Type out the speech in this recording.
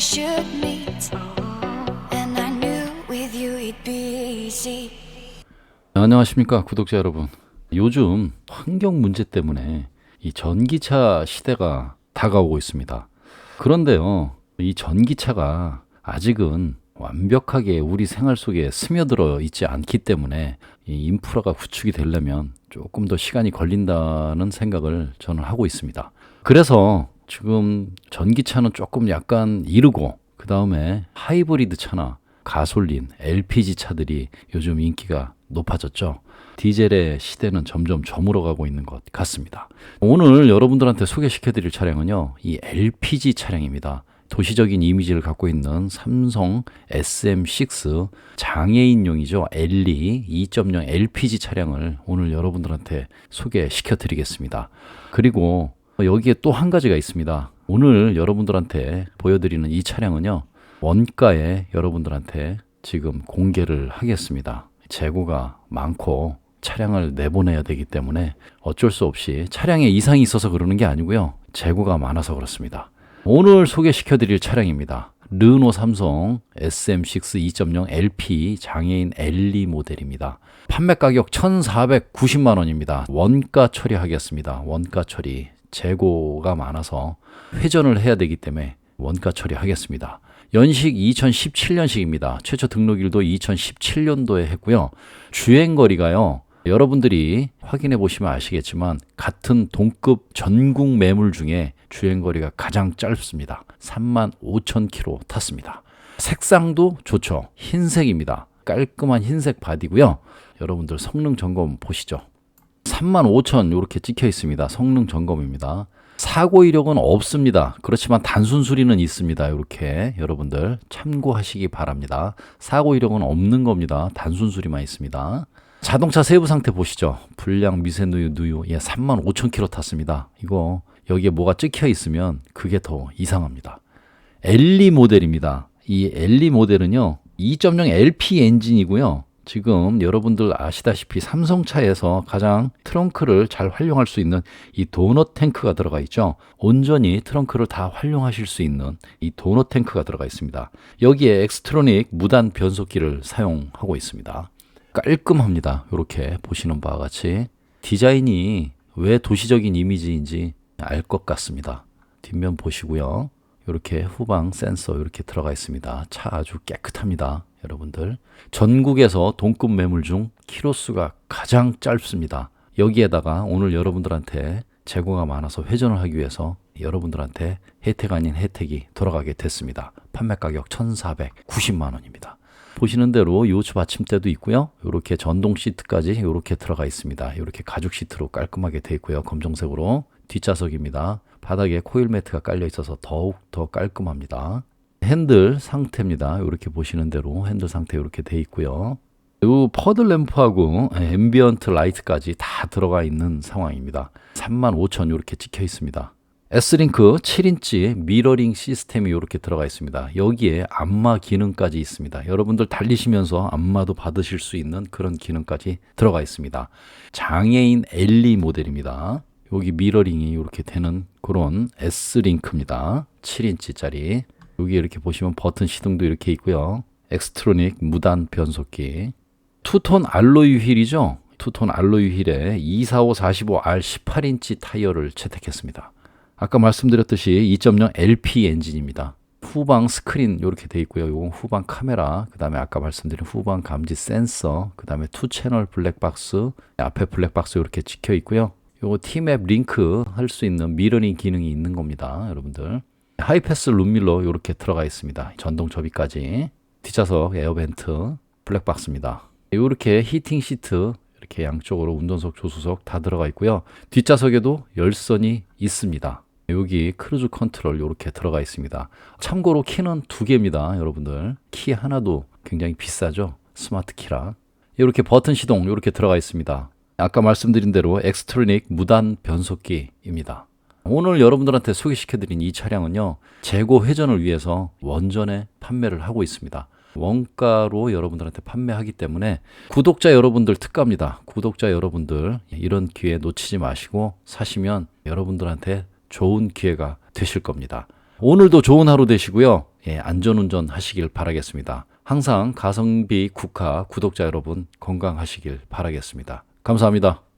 should meet. And I knew with you it'd be easy. 안녕하십니까 구독자 여러분. 요즘 환경 문제 때문에 이 전기차 시대가 다가오고 있습니다. 그런데요, 이 전기차가 아직은 완벽하게 우리 생활 속에 스며들어 있지 않기 때문에 이 인프라가 구축이 되려면 조금 더 시간이 걸린다는 생각을 저는 하고 있습니다. 그래서 지금 전기차는 조금 약간 이르고 그 다음에 하이브리드 차나 가솔린, LPG 차들이 요즘 인기가 높아졌죠. 디젤의 시대는 점점 저물어가고 있는 것 같습니다. 오늘 여러분들한테 소개시켜 드릴 차량은요, 이 LPG 차량입니다. 도시적인 이미지를 갖고 있는 삼성 SM6 장애인용이죠. 엘리 2.0 LPG 차량을 오늘 여러분들한테 소개시켜 드리겠습니다. 그리고 여기에 또 한 가지가 있습니다. 오늘 여러분들한테 보여드리는 이 차량은요, 원가에 여러분들한테 지금 공개를 하겠습니다. 재고가 많고 차량을 내보내야 되기 때문에 어쩔 수 없이 차량에 이상이 있어서 그러는 게 아니고요. 재고가 많아서 그렇습니다. 오늘 소개시켜 드릴 차량입니다. 르노 삼성 SM6 2.0 LP 장애인 엘리 모델입니다. 판매 가격 1,490만 원입니다. 원가 처리하겠습니다. 원가 처리. 재고가 많아서 회전을 해야 되기 때문에 원가 처리하겠습니다. 연식 2017년식입니다. 최초 등록일도 2017년도에 했고요. 주행 거리가요. 여러분들이 확인해 보시면 아시겠지만 같은 동급 전국 매물 중에 주행 거리가 가장 짧습니다. 3만 5천 킬로 탔습니다. 색상도 좋죠. 흰색입니다. 깔끔한 흰색 바디고요. 여러분들 성능 점검 보시죠. 3만 5천 이렇게 찍혀 있습니다. 성능 점검입니다. 사고 이력은 없습니다. 그렇지만 단순 수리는 있습니다. 이렇게 여러분들 참고하시기 바랍니다. 사고 이력은 없는 겁니다. 단순 수리만 있습니다. 자동차 세부 상태 보시죠. 불량 미세 누유 누유 예 3만 5천 킬로 탔습니다. 이거 여기에 뭐가 찍혀 있으면 그게 더 이상합니다. 엘리 모델입니다. 이 엘리 모델은요 2.0 LP 엔진이고요. 지금 여러분들 아시다시피 삼성차에서 가장 트렁크를 잘 활용할 수 있는 이 도넛 탱크가 들어가 있죠. 온전히 트렁크를 다 활용하실 수 있는 이 도넛 탱크가 들어가 있습니다. 여기에 엑스트로닉 무단 변속기를 사용하고 있습니다. 깔끔합니다. 이렇게 보시는 바와 같이 디자인이 왜 도시적인 이미지인지 알 것 같습니다. 뒷면 보시고요. 이렇게 후방 센서 이렇게 들어가 있습니다. 차 아주 깨끗합니다. 여러분들. 전국에서 동급 매물 중 키로수가 가장 짧습니다. 여기에다가 오늘 여러분들한테 재고가 많아서 회전을 하기 위해서 여러분들한테 혜택 아닌 혜택이 돌아가게 됐습니다. 판매 가격 1,490만 원입니다. 보시는 대로 요추 받침대도 있고요. 이렇게 전동 시트까지 이렇게 들어가 있습니다. 이렇게 가죽 시트로 깔끔하게 되어 있고요. 검정색으로 뒷좌석입니다. 바닥에 코일 매트가 깔려 있어서 더욱 더 깔끔합니다. 핸들 상태입니다. 이렇게 보시는 대로 핸들 상태 이렇게 돼 있고요. 이 퍼드 램프하고 앰비언트 라이트까지 다 들어가 있는 상황입니다. 35,000 이렇게 찍혀 있습니다. S링크 7인치 미러링 시스템이 이렇게 들어가 있습니다. 여기에 안마 기능까지 있습니다. 여러분들 달리시면서 안마도 받으실 수 있는 그런 기능까지 들어가 있습니다. 장애인 엘리 모델입니다. 여기 미러링이 이렇게 되는 그런 S링크입니다. 7인치짜리. 여기 이렇게 보시면 버튼 시동도 이렇게 있고요. 엑스트로닉 무단 변속기. 투톤 알로이 휠이죠. 투톤 알로이 휠에 245 45R 18인치 타이어를 채택했습니다. 아까 말씀드렸듯이 2.0 LP 엔진입니다. 후방 스크린 이렇게 돼 있고요. 이건 후방 카메라, 그 다음에 아까 말씀드린 후방 감지 센서, 그 다음에 투 채널 블랙박스, 앞에 블랙박스 이렇게 찍혀 있고요. 요거 T맵 링크 할 수 있는 미러링 기능이 있는 겁니다. 여러분들. 하이패스 룸밀러 이렇게 들어가 있습니다. 전동 접이까지. 뒷좌석 에어벤트 블랙박스입니다. 이렇게 히팅 시트 이렇게 양쪽으로 운전석, 조수석 다 들어가 있고요. 뒷좌석에도 열선이 있습니다. 여기 크루즈 컨트롤 이렇게 들어가 있습니다. 참고로 키는 두 개입니다, 여러분들. 키 하나도 굉장히 비싸죠. 스마트 키라. 이렇게 버튼 시동 이렇게 들어가 있습니다. 아까 말씀드린 대로 엑스트로닉 무단 변속기입니다. 오늘 여러분들한테 소개시켜드린 이 차량은요, 재고 회전을 위해서 원전에 판매를 하고 있습니다. 원가로 여러분들한테 판매하기 때문에 구독자 여러분들 특가입니다. 구독자 여러분들 이런 기회 놓치지 마시고 사시면 여러분들한테 좋은 기회가 되실 겁니다. 오늘도 좋은 하루 되시고요. 예, 안전운전 하시길 바라겠습니다. 항상 가성비 국화 구독자 여러분 건강하시길 바라겠습니다. 감사합니다.